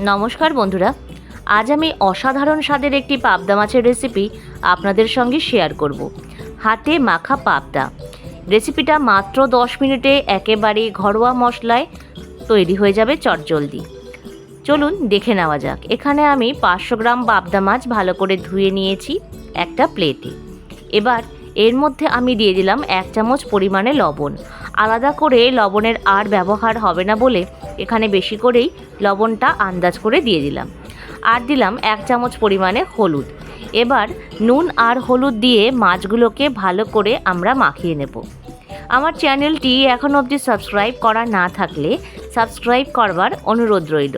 নমস্কার বন্ধুরা, আজ আমি অসাধারণ স্বাদের একটি পাবদা মাছের রেসিপি আপনাদের সঙ্গে শেয়ার করব। হাতে মাখা পাবদা। রেসিপিটা মাত্র দশ মিনিটে একেবারে ঘরোয়া মশলায় তৈরি হয়ে যাবে চটজলদি। চলুন দেখে নেওয়া যাক। এখানে আমি পাঁচশো গ্রাম পাবদা মাছ ভালো করে ধুয়ে নিয়েছি একটা প্লেটে এবার এর মধ্যে আমি দিয়ে দিলাম এক চামচ পরিমাণে লবণ। আলাদা করে লবণের আর ব্যবহার হবে না বলে এখানে বেশি করেই লবণটা আন্দাজ করে দিয়ে দিলাম। আর দিলাম এক চামচ পরিমাণে হলুদ। এবার নুন আর হলুদ দিয়ে মাছগুলোকে ভালো করে আমরা মাখিয়ে নেব। আমার চ্যানেলটি এখন অবধি সাবস্ক্রাইব করা না থাকলে সাবস্ক্রাইব করবার অনুরোধ রইল।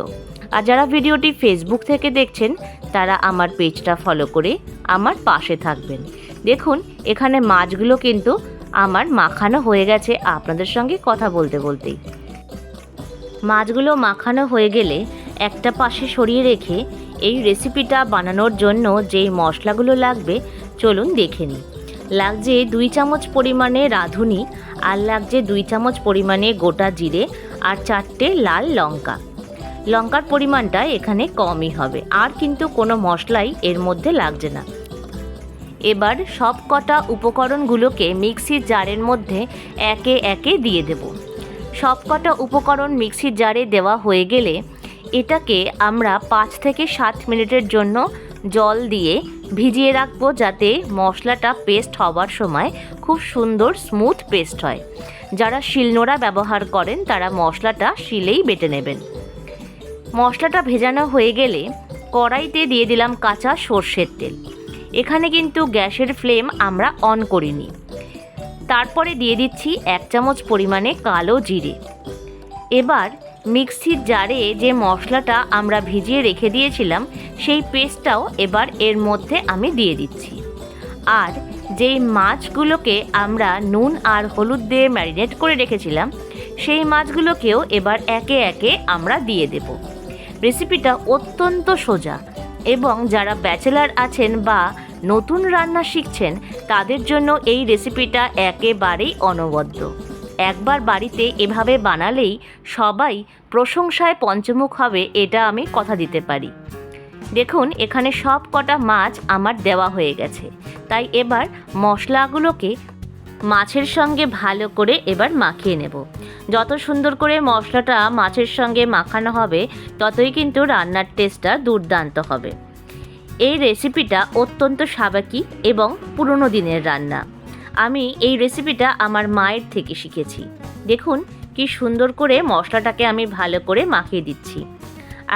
আর যারা ভিডিওটি ফেসবুক থেকে দেখছেন, তারা আমার পেজটা ফলো করে আমার পাশে থাকবেন। দেখুন, এখানে মাছগুলো কিন্তু আমার মাখানো হয়ে গেছে আপনাদের সঙ্গে কথা বলতে বলতেই। মাছগুলো মাখানো হয়ে গেলে একটা পাশে সরিয়ে রেখে এই রেসিপিটা বানানোর জন্য যেই মশলাগুলো লাগবে, চলুন দেখে নিই। লাগছে দুই চামচ পরিমাণে রাঁধুনি আর লাগছে দুই চামচ পরিমাণে গোটা জিরে আর চারটে লাল লঙ্কা। লঙ্কার পরিমাণটা এখানে কমই হবে, আর কিন্তু কোনো মশলাই এর মধ্যে লাগছে না। এবার সব কটা উপকরণগুলোকে মিক্সির জারের মধ্যে একে একে দিয়ে দেব। সব কটা উপকরণ মিক্সির জারে দেওয়া হয়ে গেলে এটাকে আমরা পাঁচ থেকে সাত মিনিটের জন্য জল দিয়ে ভিজিয়ে রাখব যাতে মশলাটা পেস্ট হওয়ার সময় খুব সুন্দর স্মুথ পেস্ট হয়। যারা শিলনোড়া ব্যবহার করেন, তারা মশলাটা শিলেই বেটে নেবেন। মশলাটা ভেজানো হয়ে গেলে কড়াইতে দিয়ে দিলাম কাঁচা সর্ষের তেল। এখানে কিন্তু গ্যাসের ফ্লেম আমরা অন করিনি। তারপরে দিয়ে দিচ্ছি এক চামচ পরিমাণে কালো জিরে। এবার মিক্সির জারে যে মশলাটা আমরা ভিজিয়ে রেখে দিয়েছিলাম, সেই পেস্টটাও এবার এর মধ্যে আমি দিয়ে দিচ্ছি। আর যেই মাছগুলোকে আমরা নুন আর হলুদ দিয়ে ম্যারিনেট করে রেখেছিলাম, সেই মাছগুলোকেও এবার একে একে আমরা দিয়ে দেব। রেসিপিটা অত্যন্ত সোজা এবং যারা ব্যাচেলার আছেন বা নতুন রান্না শিখছেন, তাদের জন্য এই রেসিপিটা একেবারেই অনবদ্য। একবার বাড়িতে এভাবে বানালেই সবাই প্রশংসায় পঞ্চমুখ হবে, এটা আমি কথা দিতে পারি। দেখুন, এখানে সব কটা মাছ আমার দেওয়া হয়ে গেছে। তাই এবার মশলাগুলোকে মাছের সঙ্গে ভালো করে এবার মাখিয়ে নেব। যত সুন্দর করে মশলাটা মাছের সঙ্গে মাখানো হবে, ততই কিন্তু রান্নার টেস্টটা দুর্দান্ত হবে। এই রেসিপিটা অত্যন্ত সাবাকি এবং পুরনো দিনের রান্না। আমি এই রেসিপিটা আমার মায়ের থেকে শিখেছি। দেখুন কি সুন্দর করে মশলাটাকে আমি ভালো করে মাখিয়ে দিচ্ছি।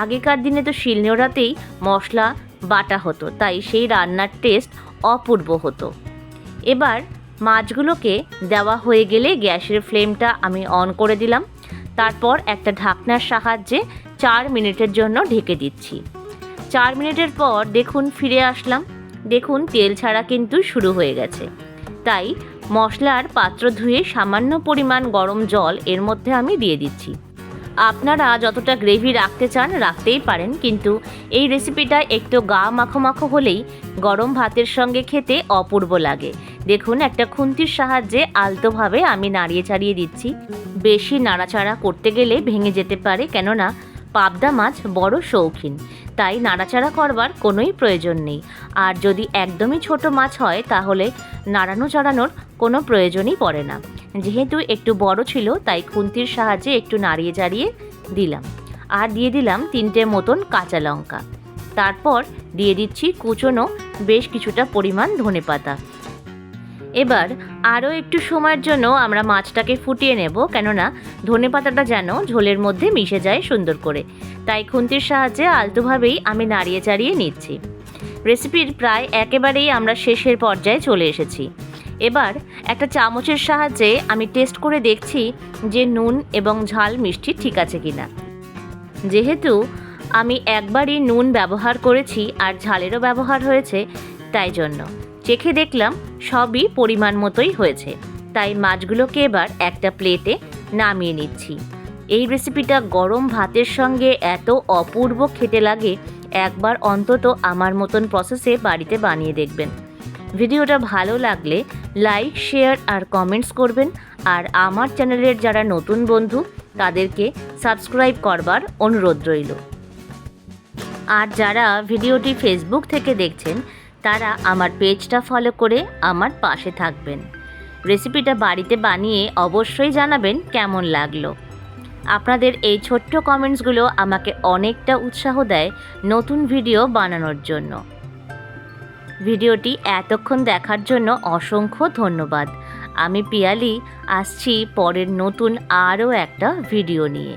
আগেকার দিনে তো শিলনোড়াতেই মশলা বাটা হতো, তাই সেই রান্নার টেস্ট অপূর্ব হতো। এবার মাছগুলোকে দেওয়া হয়ে গেলে গ্যাসের ফ্লেমটা আমি অন করে দিলাম। তারপর একটা ঢাকনার সাহায্যে চার মিনিটের জন্য ঢেকে দিচ্ছি। চার মিনিটের পর দেখুন ফিরে আসলাম। দেখুন তেল ছাড়া কিন্তু শুরু হয়ে গেছে। তাই মশলার পাত্র ধুয়ে সামান্য পরিমাণ গরম জল এর মধ্যে আমি দিয়ে দিচ্ছি। আপনারা যতটা গ্রেভি রাখতে চান রাখতেই পারেন, কিন্তু এই রেসিপিটা একটু গা মাখো মাখো হলেই গরম ভাতের সঙ্গে খেতে অপূর্ব লাগে। দেখুন, একটা খুন্তির সাহায্যে আলতোভাবে আমি নাড়িয়ে চাড়িয়ে দিচ্ছি। বেশি নাড়াচাড়া করতে গেলে ভেঙে যেতে পারে, কেননা পাবদা মাছ বড় শৌখিন, তাই নাড়াচাড়া করবার কোনোই প্রয়োজন নেই। আর যদি একদমই ছোট মাছ হয়, তাহলে নাড়ানো চড়ানোর কোনো প্রয়োজনই পড়ে না। যেহেতু একটু বড় ছিল, তাই খুন্তির সাহায্যে একটু নাড়িয়ে চাড়িয়ে দিলাম। আর দিয়ে দিলাম তিনটে মতন কাঁচা লঙ্কা। তারপর দিয়ে দিচ্ছি কুচনো বেশ কিছুটা পরিমাণ ধনেপাতা। এবার আরও একটু সময়ের জন্য আমরা মাছটাকে ফুটিয়ে নেব, কেননা ধনেপাতাটা যেন ঝোলের মধ্যে মিশে যায় সুন্দর করে। তাই খুন্তির সাহায্যে আলতোভাবেই আমি নাড়িয়ে চাড়িয়ে নিচ্ছি। রেসিপির প্রায় একেবারেই আমরা শেষের পর্যায়ে চলে এসেছি। এবার একটা চামচের সাহায্যে আমি টেস্ট করে দেখছি যে নুন এবং ঝাল মিষ্টি ঠিক আছে কিনা। যেহেতু আমি একবারই নুন ব্যবহার করেছি আর ঝালেরও ব্যবহার হয়েছে, তাই জন্য। চেখে দেখলাম সবই পরিমাণ মতোই হয়েছে। তাই মাছগুলোকে এবার একটা প্লেটে নামিয়ে নিচ্ছি। এই রেসিপিটা গরম ভাতের সঙ্গে এত অপূর্ব খেতে লাগে, একবার অন্তত আমার মতন প্রসেসে বাড়িতে বানিয়ে দেখবেন। ভিডিওটা ভালো লাগলে লাইক শেয়ার আর কমেন্টস করবেন। আর আমার চ্যানেলের যারা নতুন বন্ধু, তাদেরকে সাবস্ক্রাইব করবার অনুরোধ রইল। আর যারা ভিডিওটি ফেসবুক থেকে দেখছেন তারা আমার পেজটা ফলো করে আমার পাশে থাকবেন। রেসিপিটা বাড়িতে বানিয়ে অবশ্যই জানাবেন কেমন লাগল। আপনাদের এই ছোট্ট কমেন্টসগুলো আমাকে অনেকটা উৎসাহ দেয় নতুন ভিডিও বানানোর জন্য। ভিডিওটি এতক্ষণ দেখার জন্য অসংখ্য ধন্যবাদ। আমি পিয়ালি, আসছি পরের নতুন আরও একটা ভিডিও নিয়ে।